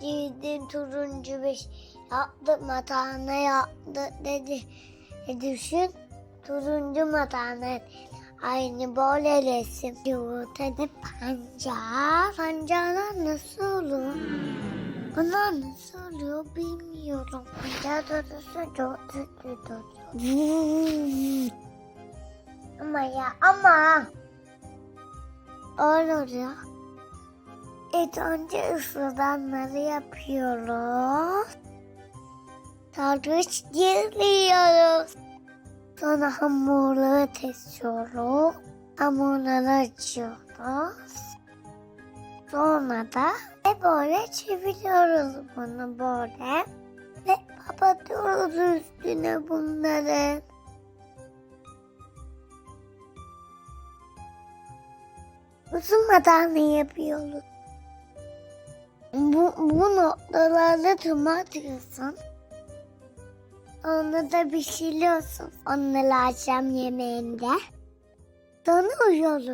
çizdim turuncu bir yaptı matana yaptı dedi. E düşün turuncu matana aynı böyle resim. Yumurtalı pancar. Pancarlar nasıl olur? Bunlar nasıl oluyor bilmiyorum. Pancar dodosu çok kötü dodo. Ama ya ama. Olur ya. İlk önce ısıdanları yapıyoruz. Sarıç giriyoruz. Sonra hamurları kesiyoruz. Hamurları açıyoruz. Sonra da ve böyle çeviriyoruz bunu böyle. Ve kapatıyoruz üstüne bunları. Isınmadan yapıyoruz? Bu, bu noktalarda tırmatıyorsun. Onu da pişiriyorsun. Onları akşam yemeğinde. Sonra uyuyoruz.